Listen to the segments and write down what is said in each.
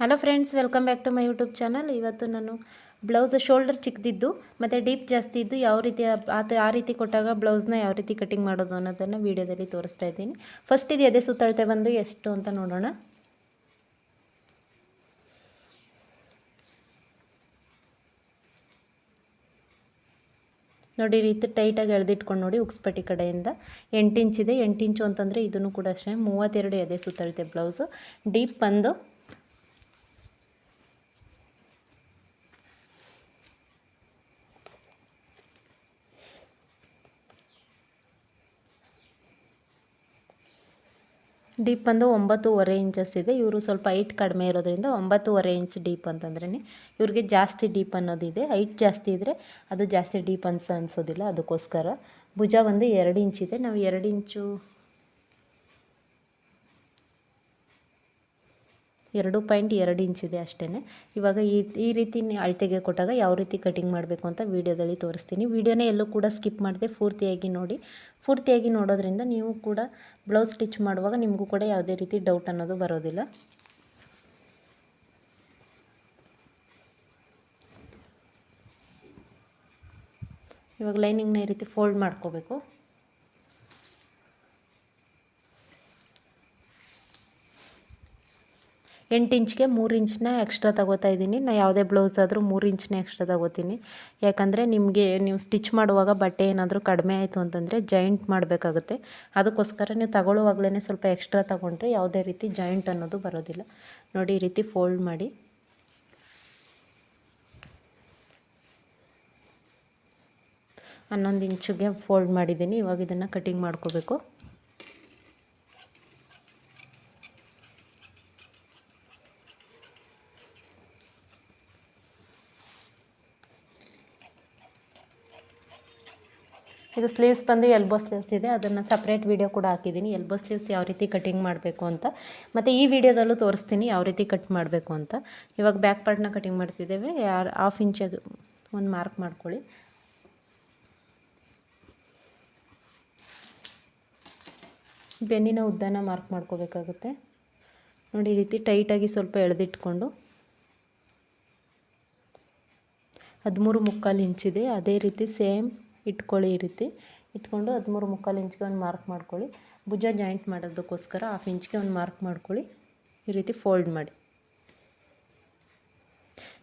Hello friends, welcome back to my YouTube channel. ಇವತ್ತು ನಾನು blouse shoulder ಚಿಕ್ಕದಿದ್ದು ಮತ್ತು deep ಜಾಸ್ತಿ ಇದ್ದು ಯಾವ ರೀತಿ ಅದು ಆ ರೀತಿ ಕೊಟ್ಟಾಗ ಬ್ಲೌಸ್ನ ಯಾವ ರೀತಿ ಕಟಿಂಗ್ ಮಾಡೋದು ಅನ್ನೋದನ್ನು ವೀಡಿಯೋದಲ್ಲಿ ತೋರಿಸ್ತಾ ಇದ್ದೀನಿ. ಫಸ್ಟ್ ಇದು ಎದೆ ಸುತ್ತಳತೆ ಬಂದು ಎಷ್ಟು ಅಂತ ನೋಡೋಣ. ನೋಡಿ, ಈ ರೀತಿ ಟೈಟಾಗಿ ಎಳೆದಿಟ್ಕೊಂಡು ನೋಡಿ ಉಕ್ಸ್ಪಟ್ಟಿ ಕಡೆಯಿಂದ. ಎಂಟು ಇಂಚಿದೆ ಎಂಟು ಇಂಚು ಅಂತಂದರೆ ಇದನ್ನು ಕೂಡ ಅಷ್ಟೇ ಮೂವತ್ತೆರಡು ಎದೆ ಸುತ್ತಳತೆ ಬ್ಲೌಸು. ಡೀಪ್ ಬಂದು ಡೀಪ್ ಬಂದು ಒಂಬತ್ತೂವರೆ ಇಂಚಸ್ ಇದೆ. ಇವರು ಸ್ವಲ್ಪ ಹೈಟ್ ಕಡಿಮೆ ಇರೋದ್ರಿಂದ ಒಂಬತ್ತೂವರೆ ಇಂಚ್ ಡೀಪ್ ಅಂತಂದ್ರೇ ಇವ್ರಿಗೆ ಜಾಸ್ತಿ ಡೀಪ್ ಅನ್ನೋದಿದೆ. ಹೈಟ್ ಜಾಸ್ತಿ ಇದ್ದರೆ ಅದು ಜಾಸ್ತಿ ಡೀಪ್ ಅನ್ಸ, ಅನಿಸೋದಿಲ್ಲ. ಅದಕ್ಕೋಸ್ಕರ ಭುಜ ಒಂದು ಎರಡು ಇಂಚಿದೆ ನಾವು ಎರಡು ಇಂಚು ಎರಡು ಪಾಯಿಂಟ್ ಎರಡು ಇಂಚಿದೆ ಅಷ್ಟೇ ಇವಾಗ ಈ ಈ ರೀತಿ ಅಳತೆಗೆ ಕೊಟ್ಟಾಗ ಯಾವ ರೀತಿ ಕಟಿಂಗ್ ಮಾಡಬೇಕು ಅಂತ ವೀಡಿಯೋದಲ್ಲಿ ತೋರಿಸ್ತೀನಿ. ವೀಡಿಯೋನೇ ಎಲ್ಲೂ ಕೂಡ ಸ್ಕಿಪ್ ಮಾಡಿದೆ ಪೂರ್ತಿಯಾಗಿ ನೋಡಿ. ಪೂರ್ತಿಯಾಗಿ ನೋಡೋದ್ರಿಂದ ನೀವು ಕೂಡ ಬ್ಲೌಸ್ ಸ್ಟಿಚ್ ಮಾಡುವಾಗ ನಿಮಗೂ ಕೂಡ ಯಾವುದೇ ರೀತಿ ಡೌಟ್ ಅನ್ನೋದು ಬರೋದಿಲ್ಲ. ಇವಾಗ ಲೈನಿಂಗ್ನ ಈ ರೀತಿ ಫೋಲ್ಡ್ ಮಾಡ್ಕೋಬೇಕು. ಎಂಟು ಇಂಚ್ಗೆ ಮೂರು ಇಂಚನ್ನ ಎಕ್ಸ್ಟ್ರಾ ತಗೋತಾ ಇದ್ದೀನಿ. ನಾನು ಯಾವುದೇ ಬ್ಲೌಸ್ ಆದರೂ ಮೂರು ಇಂಚನ್ನ ಎಕ್ಸ್ಟ್ರಾ ತಗೋತೀನಿ. ಯಾಕಂದರೆ ನಿಮಗೆ, ನೀವು ಸ್ಟಿಚ್ ಮಾಡುವಾಗ ಬಟ್ಟೆ ಏನಾದರೂ ಕಡಿಮೆ ಆಯಿತು ಅಂತಂದರೆ ಜಾಯಿಂಟ್ ಮಾಡಬೇಕಾಗುತ್ತೆ. ಅದಕ್ಕೋಸ್ಕರ ನೀವು ತಗೊಳ್ಳುವಾಗಲೇ ಸ್ವಲ್ಪ ಎಕ್ಸ್ಟ್ರಾ ತಗೊಂಡ್ರೆ ಯಾವುದೇ ರೀತಿ ಜಾಯಿಂಟ್ ಅನ್ನೋದು ಬರೋದಿಲ್ಲ. ನೋಡಿ, ಈ ರೀತಿ ಫೋಲ್ಡ್ ಮಾಡಿ. ಹನ್ನೊಂದು ಇಂಚಿಗೆ ಫೋಲ್ಡ್ ಮಾಡಿದ್ದೀನಿ. ಇವಾಗ ಇದನ್ನು ಕಟಿಂಗ್ ಮಾಡ್ಕೋಬೇಕು. ಇದು ಸ್ಲೀವ್ಸ್ ಬಂದು ಎಲ್ಬೋ ಸ್ಲೀವ್ಸ್ ಇದೆ. ಅದನ್ನು ಸಪ್ರೇಟ್ ವೀಡಿಯೋ ಕೂಡ ಹಾಕಿದ್ದೀನಿ ಎಲ್ಬೋ ಸ್ಲೀವ್ಸ್ ಯಾವ ರೀತಿ ಕಟಿಂಗ್ ಮಾಡಬೇಕು ಅಂತ. ಮತ್ತು ಈ ವಿಡಿಯೋದಲ್ಲೂ ತೋರಿಸ್ತೀನಿ ಯಾವ ರೀತಿ ಕಟ್ ಮಾಡಬೇಕು ಅಂತ. ಇವಾಗ ಬ್ಯಾಕ್ ಪಾರ್ಟ್ನ ಕಟಿಂಗ್ ಮಾಡ್ತಿದ್ದೇವೆ. ಯಾರು ಹಾಫ್ ಇಂಚ್ ಒಂದು ಮಾರ್ಕ್ ಮಾಡ್ಕೊಳ್ಳಿ. ಬೆನ್ನಿನ ಉದ್ದನ ಮಾರ್ಕ್ ಮಾಡ್ಕೋಬೇಕಾಗುತ್ತೆ. ನೋಡಿ ಈ ರೀತಿ ಟೈಟಾಗಿ ಸ್ವಲ್ಪ ಎಳೆದಿಟ್ಕೊಂಡು. ಹದಿಮೂರು ಮುಕ್ಕಾಲು ಇಂಚಿದೆ ಅದೇ ರೀತಿ ಸೇಮ್ ಇಟ್ಕೊಳ್ಳಿ ಈ ರೀತಿ. ಇಟ್ಕೊಂಡು ಹದಿಮೂರು ಮುಕ್ಕಾಲು ಇಂಚ್ಗೆ ಒಂದು ಮಾರ್ಕ್ ಮಾಡ್ಕೊಳ್ಳಿ. ಭುಜ ಜಾಯಿಂಟ್ ಮಾಡೋದಕ್ಕೋಸ್ಕರ ಹಾಫ್ ಇಂಚ್ಗೆ ಒಂದು ಮಾರ್ಕ್ ಮಾಡ್ಕೊಳ್ಳಿ. ಈ ರೀತಿ ಫೋಲ್ಡ್ ಮಾಡಿ.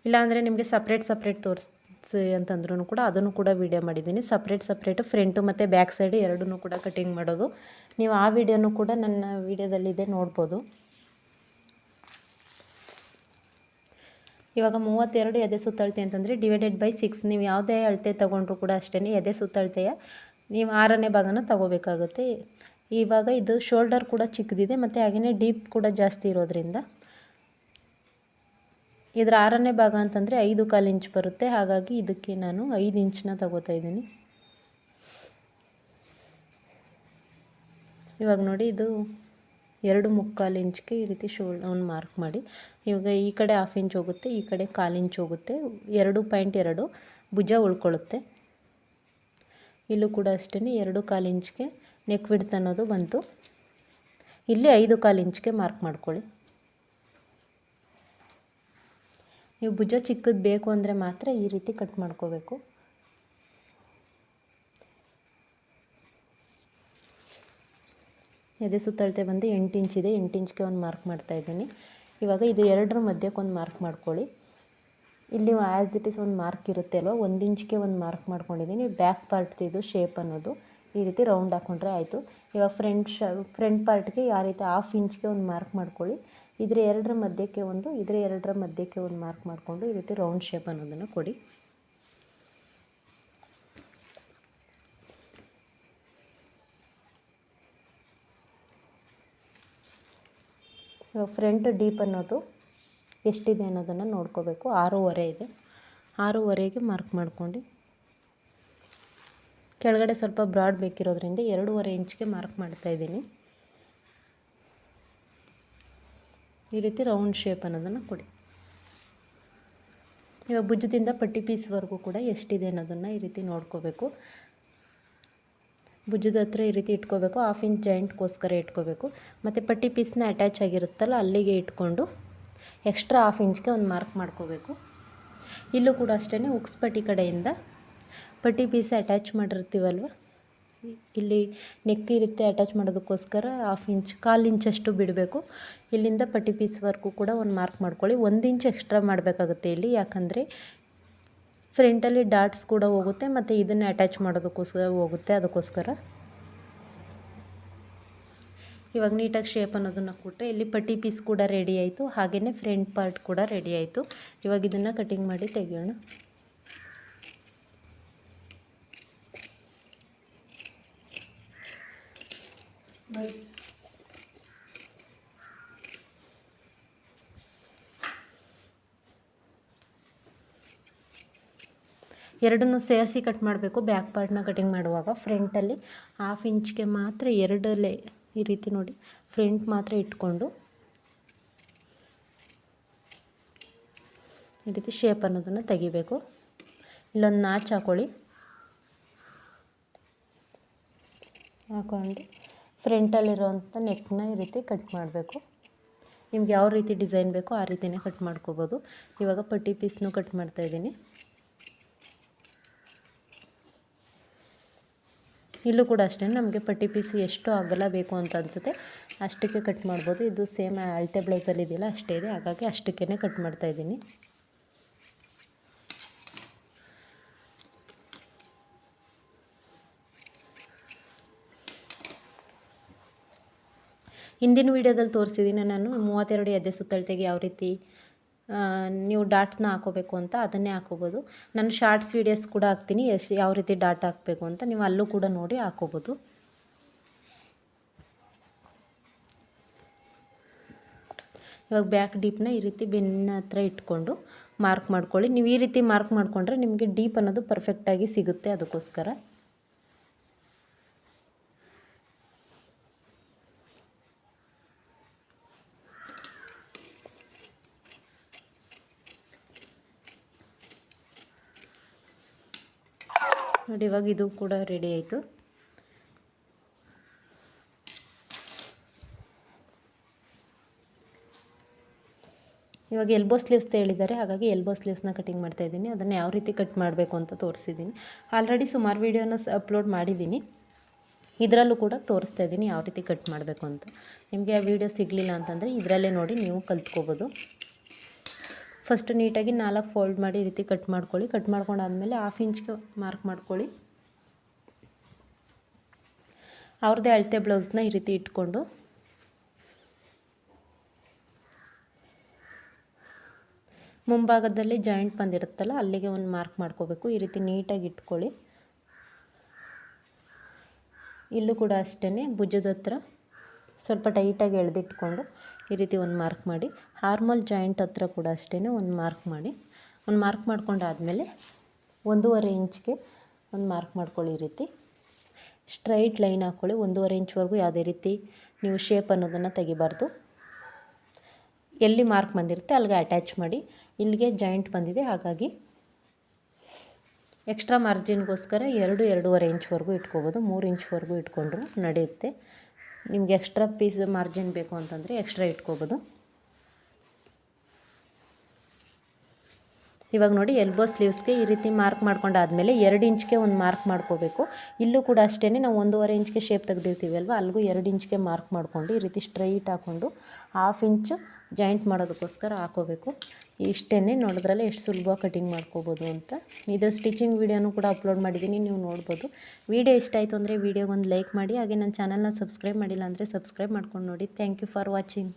ಇಲ್ಲಾಂದರೆ ನಿಮಗೆ ಸಪ್ರೇಟ್ ಸಪ್ರೇಟ್ ತೋರಿಸಿ ಅಂತಂದ್ರೂ ಕೂಡ ಅದನ್ನು ಕೂಡ ವೀಡಿಯೋ ಮಾಡಿದ್ದೀನಿ. ಸಪ್ರೇಟ್ ಸಪ್ರೇಟು ಫ್ರಂಟು ಮತ್ತು ಬ್ಯಾಕ್ ಸೈಡು ಎರಡೂ ಕೂಡ ಕಟಿಂಗ್ ಮಾಡೋದು. ನೀವು ಆ ವಿಡಿಯೋನು ಕೂಡ ನನ್ನ ವೀಡಿಯೋದಲ್ಲಿದೆ ನೋಡ್ಬೋದು. ಇವಾಗ ಮೂವತ್ತೆರಡು ಎದೆ ಸುತ್ತಳತೆ ಅಂತಂದರೆ ಡಿವೈಡೆಡ್ ಬೈ ಸಿಕ್ಸ್ ನೀವು ಯಾವುದೇ ಅಳತೆ ತೊಗೊಂಡ್ರು ಕೂಡ ಅಷ್ಟೇ ಎದೆ ಸುತ್ತಳತೆಯ. ನೀವು ಆರನೇ ಭಾಗನ ತೊಗೋಬೇಕಾಗುತ್ತೆ. ಇವಾಗ ಇದು ಶೋಲ್ಡರ್ ಕೂಡ ಚಿಕ್ಕದಿದೆ, ಮತ್ತು ಹಾಗೆಯೇ ಡೀಪ್ ಕೂಡ ಜಾಸ್ತಿ ಇರೋದ್ರಿಂದ. ಇದರ ಆರನೇ ಭಾಗ ಅಂತಂದರೆ ಐದು ಕಾಲು ಇಂಚ್ ಬರುತ್ತೆ. ಹಾಗಾಗಿ ಇದಕ್ಕೆ ನಾನು ಐದು ಇಂಚನ್ನ ತಗೋತಾ ಇದ್ದೀನಿ. ಇವಾಗ ನೋಡಿ ಇದು ಎರಡು ಮುಕ್ಕಾಲು ಇಂಚ್ಗೆ ಈ ರೀತಿ ಶೋಲ್ ಒಂದು ಮಾರ್ಕ್ ಮಾಡಿ. ಇವಾಗ ಈ ಕಡೆ ಹಾಫ್ ಇಂಚ್ ಹೋಗುತ್ತೆ, ಈ ಕಡೆ ಕಾಲು ಇಂಚ್ ಹೋಗುತ್ತೆ. ಎರಡು ಪಾಯಿಂಟ್ ಎರಡು ಭುಜ ಉಳ್ಕೊಳ್ಳುತ್ತೆ. ಇಲ್ಲೂ ಕೂಡ ಅಷ್ಟೇ ಎರಡು ಕಾಲು ಇಂಚ್ಗೆ ನೆಕ್ ವಿಡ್ತ್ ಅನ್ನೋದು ಬಂತು. ಇಲ್ಲಿ ಐದು ಕಾಲು ಇಂಚ್ಗೆ ಮಾರ್ಕ್ ಮಾಡ್ಕೊಳ್ಳಿ. ನೀವು ಭುಜ ಚಿಕ್ಕದು ಬೇಕು ಅಂದರೆ ಮಾತ್ರ ಈ ರೀತಿ ಕಟ್ ಮಾಡ್ಕೋಬೇಕು. ಎದೆ ಸುತ್ತಳತೆ ಬಂದು ಎಂಟು ಇಂಚಿದೆ ಎಂಟು ಇಂಚ್ಗೆ ಒಂದು ಮಾರ್ಕ್ ಮಾಡ್ತಾ ಇದ್ದೀನಿ. ಇವಾಗ ಇದು ಎರಡರ ಮಧ್ಯಕ್ಕೆ ಒಂದು ಮಾರ್ಕ್ ಮಾಡ್ಕೊಳ್ಳಿ. ಇಲ್ಲಿ ಆ್ಯಸ್ ಇಟ್ ಇಸ್ ಒಂದು ಮಾರ್ಕ್ ಇರುತ್ತೆ ಅಲ್ವ? ಒಂದು ಇಂಚ್ಗೆ ಒಂದು ಮಾರ್ಕ್ ಮಾಡ್ಕೊಂಡಿದ್ದೀನಿ. ಬ್ಯಾಕ್ ಪಾರ್ಟ್ ಇದು ಶೇಪ್ ಅನ್ನೋದು. ಈ ರೀತಿ ರೌಂಡ್ ಹಾಕ್ಕೊಂಡ್ರೆ ಆಯಿತು. ಇವಾಗ ಫ್ರಂಟ್ ಶ ಫ್ರಂಟ್ ಪಾರ್ಟ್ಗೆ ಯಾವ ರೀತಿ ಹಾಫ್ ಇಂಚ್ಗೆ ಒಂದು ಮಾರ್ಕ್ ಮಾಡ್ಕೊಳ್ಳಿ. ಇದ್ರ ಎರಡರ ಮಧ್ಯಕ್ಕೆ ಒಂದು, ಇದ್ರ ಎರಡರ ಮಧ್ಯಕ್ಕೆ ಒಂದು ಮಾರ್ಕ್ ಮಾಡಿಕೊಂಡು ಈ ರೀತಿ ರೌಂಡ್ ಶೇಪ್ ಅನ್ನೋದನ್ನು ಕೊಡಿ. ಫ್ರಂಟ್ ಡೀಪ್ ಅನ್ನೋದು ಎಷ್ಟಿದೆ ಅನ್ನೋದನ್ನು ನೋಡ್ಕೋಬೇಕು. ಆರೂವರೆ ಇದೆ. ಆರೂವರೆಗೆ ಮಾರ್ಕ್ ಮಾಡ್ಕೊಂಡು. ಕೆಳಗಡೆ ಸ್ವಲ್ಪ ಬ್ರಾಡ್ ಬೇಕಿರೋದ್ರಿಂದ ಎರಡೂವರೆ ಇಂಚ್ಗೆ ಮಾರ್ಕ್ ಮಾಡ್ತಾಯಿದ್ದೀನಿ ಈ ರೀತಿ ರೌಂಡ್ ಶೇಪ್ ಅನ್ನೋದನ್ನು ಕೊಡಿ. ಇವಾಗ ಭುಜದಿಂದ ಪಟ್ಟಿ ಪೀಸ್ವರೆಗೂ ಕೂಡ ಎಷ್ಟಿದೆ ಅನ್ನೋದನ್ನು ಈ ರೀತಿ ನೋಡ್ಕೋಬೇಕು. ಭುಜದ ಹತ್ರ ಈ ರೀತಿ ಇಟ್ಕೋಬೇಕು. ಹಾಫ್ ಇಂಚ್ ಜಾಯಿಂಟ್ಗೋಸ್ಕರ ಇಟ್ಕೋಬೇಕು. ಮತ್ತು ಪಟ್ಟಿ ಪೀಸ್ನ ಅಟ್ಯಾಚ್ ಆಗಿರುತ್ತಲ್ಲ, ಅಲ್ಲಿಗೆ ಇಟ್ಕೊಂಡು ಎಕ್ಸ್ಟ್ರಾ ಹಾಫ್ ಇಂಚ್ಗೆ ಒಂದು ಮಾರ್ಕ್ ಮಾಡ್ಕೋಬೇಕು. ಇಲ್ಲೂ ಕೂಡ ಅಷ್ಟೇ ಉಕ್ಸ್ ಪಟ್ಟಿ ಕಡೆಯಿಂದ ಪಟ್ಟಿ ಪೀಸ್ ಅಟ್ಯಾಚ್ ಮಾಡಿರ್ತೀವಲ್ವ? ಇಲ್ಲಿ ನೆಕ್ ಇರುತ್ತೆ ಅಟ್ಯಾಚ್ ಮಾಡೋದಕ್ಕೋಸ್ಕರ ಹಾಫ್ ಇಂಚ್ ಕಾಲು ಇಂಚಷ್ಟು ಬಿಡಬೇಕು. ಇಲ್ಲಿಂದ ಪಟ್ಟಿ ಪೀಸ್ವರೆಗೂ ಕೂಡ ಒಂದು ಮಾರ್ಕ್ ಮಾಡ್ಕೊಳ್ಳಿ. ಒಂದು ಇಂಚ್ ಎಕ್ಸ್ಟ್ರಾ ಮಾಡಬೇಕಾಗುತ್ತೆ ಇಲ್ಲಿ. ಯಾಕಂದರೆ ಫ್ರಂಟಲ್ಲಿ ಡಾಟ್ಸ್ ಕೂಡ ಹೋಗುತ್ತೆ, ಮತ್ತು ಇದನ್ನು ಅಟ್ಯಾಚ್ ಮಾಡೋದಕ್ಕೋಸ್ಕರ ಹೋಗುತ್ತೆ, ಅದಕ್ಕೋಸ್ಕರ. ಇವಾಗ ನೀಟಾಗಿ ಶೇಪ್ ಅನ್ನೋದನ್ನು ಕೊಟ್ಟರೆ ಇಲ್ಲಿ ಪಟ್ಟಿ ಪೀಸ್ ಕೂಡ ರೆಡಿ ಆಯಿತು ಹಾಗೆಯೇ ಫ್ರಂಟ್ ಪಾರ್ಟ್ ಕೂಡ ರೆಡಿ ಆಯಿತು. ಇವಾಗ ಇದನ್ನು ಕಟಿಂಗ್ ಮಾಡಿ ತೆಗೆಯೋಣ. ಎರಡನ್ನೂ ಸೇರಿಸಿ ಕಟ್ ಮಾಡಬೇಕು. ಬ್ಯಾಕ್ ಪಾರ್ಟ್ನ ಕಟಿಂಗ್ ಮಾಡುವಾಗ ಫ್ರಂಟಲ್ಲಿ ಹಾಫ್ ಇಂಚ್ಗೆ ಮಾತ್ರ ಎರಡಲ್ಲೇ ಈ ರೀತಿ ನೋಡಿ. ಫ್ರಂಟ್ ಮಾತ್ರ ಇಟ್ಕೊಂಡು ಈ ರೀತಿ ಶೇಪ್ ಅನ್ನೋದನ್ನು ತೆಗಿಬೇಕು. ಇಲ್ಲೊಂದು ನಾಚ್ ಹಾಕೊಳ್ಳಿ. ಹಾಕೊಂಡು ಫ್ರಂಟಲ್ಲಿರೋವಂಥ ನೆಕ್ನ ಈ ರೀತಿ ಕಟ್ ಮಾಡಬೇಕು. ನಿಮ್ಗೆ ಯಾವ ರೀತಿ ಡಿಸೈನ್ ಬೇಕೋ ಆ ರೀತಿಯೇ ಕಟ್ ಮಾಡ್ಕೋಬೋದು. ಇವಾಗ ಪಟ್ಟಿ ಪೀಸ್ನೂ ಕಟ್ ಮಾಡ್ತಾಯಿದ್ದೀನಿ ಇಲ್ಲೂ ಕೂಡ ಅಷ್ಟೇ ನಮಗೆ ಪಟ್ಟಿ ಪೀಸ್ ಎಷ್ಟು ಅಗಲ ಬೇಕು ಅಂತ ಅನಿಸುತ್ತೆ. ಅಷ್ಟಕ್ಕೆ ಕಟ್ ಮಾಡ್ಬೋದು. ಇದು ಸೇಮ್ ಅಳತೆ ಬ್ಲೌಸಲ್ಲಿ ಇದೆಯಲ್ಲ, ಅಷ್ಟೇ ಇದೆ. ಹಾಗಾಗಿ ಅಷ್ಟಕ್ಕೇ ಕಟ್ ಮಾಡ್ತಾ ಇದ್ದೀನಿ. ಹಿಂದಿನ ವೀಡಿಯೋದಲ್ಲಿ ತೋರಿಸಿದ್ದೀನಿ ನಾನು. ಮೂವತ್ತೆರಡು ಎದೆ ಸುತ್ತಳತೆಗೆ ಯಾವ ರೀತಿ ನೀವು ಡಾಟ್ನ ಹಾಕೋಬೇಕು ಅಂತ ಅದನ್ನೇ ಹಾಕೋಬೋದು. ನಾನು ಶಾರ್ಟ್ಸ್ ವೀಡಿಯೋಸ್ ಕೂಡ ಹಾಕ್ತೀನಿ. ಎಷ್ಟು ಯಾವ ರೀತಿ ಡಾಟ್ ಹಾಕಬೇಕು ಅಂತ ನೀವು ಅಲ್ಲೂ ಕೂಡ ನೋಡಿ ಹಾಕೋಬೋದು. ಇವಾಗ ಬ್ಯಾಕ್ ಡೀಪ್ನ ಈ ರೀತಿ ಬೆನ್ನ ಹತ್ರ ಇಟ್ಕೊಂಡು ಮಾರ್ಕ್ ಮಾಡ್ಕೊಳ್ಳಿ. ನೀವು ಈ ರೀತಿ ಮಾರ್ಕ್ ಮಾಡಿಕೊಂಡ್ರೆ ನಿಮಗೆ ಡೀಪ್ ಅನ್ನೋದು ಪರ್ಫೆಕ್ಟಾಗಿ ಸಿಗುತ್ತೆ ಅದಕ್ಕೋಸ್ಕರ. ನೋಡಿ, ಇವಾಗ ಇದು ಕೂಡ ರೆಡಿ ಆಯಿತು. ಇವಾಗ ಎಲ್ಬೋ ಸ್ಲೀವ್ಸ್ ಹೇಳಿದ್ದಾರೆ ಹಾಗಾಗಿ ಎಲ್ಬೋ ಸ್ಲೀವ್ಸ್ನ ಕಟಿಂಗ್ ಮಾಡ್ತಾ ಇದ್ದೀನಿ. ಅದನ್ನು ಯಾವ ರೀತಿ ಕಟ್ ಮಾಡಬೇಕು ಅಂತ ತೋರಿಸಿದ್ದೀನಿ. ಆಲ್ರೆಡಿ ಸುಮಾರು ವೀಡಿಯೋನ ಅಪ್ಲೋಡ್ ಮಾಡಿದ್ದೀನಿ. ಇದರಲ್ಲೂ ಕೂಡ ತೋರಿಸ್ತಾ ಇದ್ದೀನಿ ಯಾವ ರೀತಿ ಕಟ್ ಮಾಡಬೇಕು ಅಂತ. ನಿಮಗೆ ಆ ವಿಡಿಯೋ ಸಿಗಲಿಲ್ಲ ಅಂತಂದರೆ ಇದರಲ್ಲೇ ನೋಡಿ, ನೀವು ಕಲ್ತ್ಕೋಬೋದು. ಫಸ್ಟ್ ನೀಟಾಗಿ ನಾಲ್ಕು ಫೋಲ್ಡ್ ಮಾಡಿ ಈ ರೀತಿ ಕಟ್ ಮಾಡ್ಕೊಳ್ಳಿ. ಕಟ್ ಮಾಡ್ಕೊಂಡಾದ್ಮೇಲೆ ಹಾಫ್ ಇಂಚ್ಗೆ ಮಾರ್ಕ್ ಮಾಡ್ಕೊಳ್ಳಿ. ಅವ್ರದ್ದೇ ಅಳತೆ ಬ್ಲೌಸ್ನ ಈ ರೀತಿ ಇಟ್ಕೊಂಡು. ಮುಂಭಾಗದಲ್ಲಿ ಜಾಯಿಂಟ್ ಬಂದಿರುತ್ತಲ್ಲ, ಅಲ್ಲಿಗೆ ಒಂದು ಮಾರ್ಕ್ ಮಾಡ್ಕೋಬೇಕು. ಈ ರೀತಿ ನೀಟಾಗಿ ಇಟ್ಕೊಳ್ಳಿ. ಇಲ್ಲೂ ಕೂಡ ಅಷ್ಟೇ ಭುಜದ ಹತ್ರ. ಸ್ವಲ್ಪ ಟೈಟಾಗಿ ಎಳೆದಿಟ್ಕೊಂಡು ಈ ರೀತಿ ಒಂದು ಮಾರ್ಕ್ ಮಾಡಿ, ಹಾರ್ಮಲ್ ಜಾಯಿಂಟ್ ಹತ್ರ ಕೂಡ ಅಷ್ಟೇ ಒಂದು ಮಾರ್ಕ್ ಮಾಡಿ, ಒಂದು ಮಾರ್ಕ್ ಮಾಡ್ಕೊಂಡಾದಮೇಲೆ ಒಂದೂವರೆ ಇಂಚ್ಗೆ ಒಂದು ಮಾರ್ಕ್ ಮಾಡ್ಕೊಳ್ಳಿ ಈ ರೀತಿ. ಸ್ಟ್ರೈಟ್ ಲೈನ್ ಹಾಕ್ಕೊಳ್ಳಿ ಒಂದೂವರೆ ಇಂಚ್ವರೆಗೂ ಯಾವುದೇ ರೀತಿ ನೀವು ಶೇಪ್ ಅನ್ನೋದನ್ನು ತೆಗಿಬಾರ್ದು. ಎಲ್ಲಿ ಮಾರ್ಕ್ ಬಂದಿರುತ್ತೆ ಅಲ್ಲಿಗೆ ಅಟ್ಯಾಚ್ ಮಾಡಿ, ಇಲ್ಲಿಗೆ ಜಾಯಿಂಟ್ ಬಂದಿದೆ. ಹಾಗಾಗಿ ಎಕ್ಸ್ಟ್ರಾ ಮಾರ್ಜಿನ್ಗೋಸ್ಕರ ಎರಡು, ಎರಡೂವರೆ ಇಂಚ್ವರೆಗೂ ಇಟ್ಕೋಬೋದು. ಮೂರು ಇಂಚ್ವರೆಗೂ ಇಟ್ಕೊಂಡ್ರು ನಡೆಯುತ್ತೆ. ನಿಮ್ಗೆ ಎಕ್ಸ್ಟ್ರಾ ಪೀಸ್ ಮಾರ್ಜಿನ್ ಬೇಕು ಅಂತಂದರೆ ಎಕ್ಸ್ಟ್ರಾ ಇಟ್ಕೋಬೋದು. ಇವಾಗ ನೋಡಿ ಎಲ್ಬೋ ಸ್ಲೀವ್ಸ್ಗೆ ಈ ರೀತಿ ಮಾರ್ಕ್ ಮಾಡ್ಕೊಂಡಾದಮೇಲೆ ಎರಡು ಇಂಚ್ಗೆ ಒಂದು ಮಾರ್ಕ್ ಮಾಡ್ಕೋಬೇಕು. ಇಲ್ಲೂ ಕೂಡ ಅಷ್ಟೇ ನಾವು ಒಂದೂವರೆ ಇಂಚ್ಗೆ ಶೇಪ್ ತೆಗ್ದಿರ್ತೀವಿ ಅಲ್ವಾ ಅಲ್ಲಿಗೂ ಎರಡು ಇಂಚ್ಗೆ ಮಾರ್ಕ್ ಮಾಡಿಕೊಂಡು ಈ ರೀತಿ ಸ್ಟ್ರೈಟ್ ಹಾಕ್ಕೊಂಡು ಹಾಫ್ ಇಂಚ್ ಜಾಯಿಂಟ್ ಮಾಡೋದಕ್ಕೋಸ್ಕರ ಹಾಕೋಬೇಕು. ಇಷ್ಟೇ ನೋಡಿದ್ರಲ್ಲ ಎಷ್ಟು ಸುಲಭ ಕಟಿಂಗ್ ಮಾಡ್ಕೋಬೋದು ಅಂತ. ಇದು ಸ್ಟಿಚಿಂಗ್ ವೀಡಿಯೋನೂ ಕೂಡ ಅಪ್ಲೋಡ್ ಮಾಡಿದ್ದೀನಿ, ನೀವು ನೋಡ್ಬೋದು. ವೀಡಿಯೋ ಇಷ್ಟ ಆಯಿತು ಅಂದರೆ ವೀಡಿಯೋಗೊಂದು ಲೈಕ್ ಮಾಡಿ, ಹಾಗೆ ನನ್ನ ಚಾನಲ್ನ ಸಬ್ಸ್ಕ್ರೈಬ್ ಮಾಡಿಲ್ಲ ಅಂದರೆ ಸಬ್ಸ್ಕ್ರೈಬ್ ಮಾಡ್ಕೊಂಡು ನೋಡಿ. Thank you for watching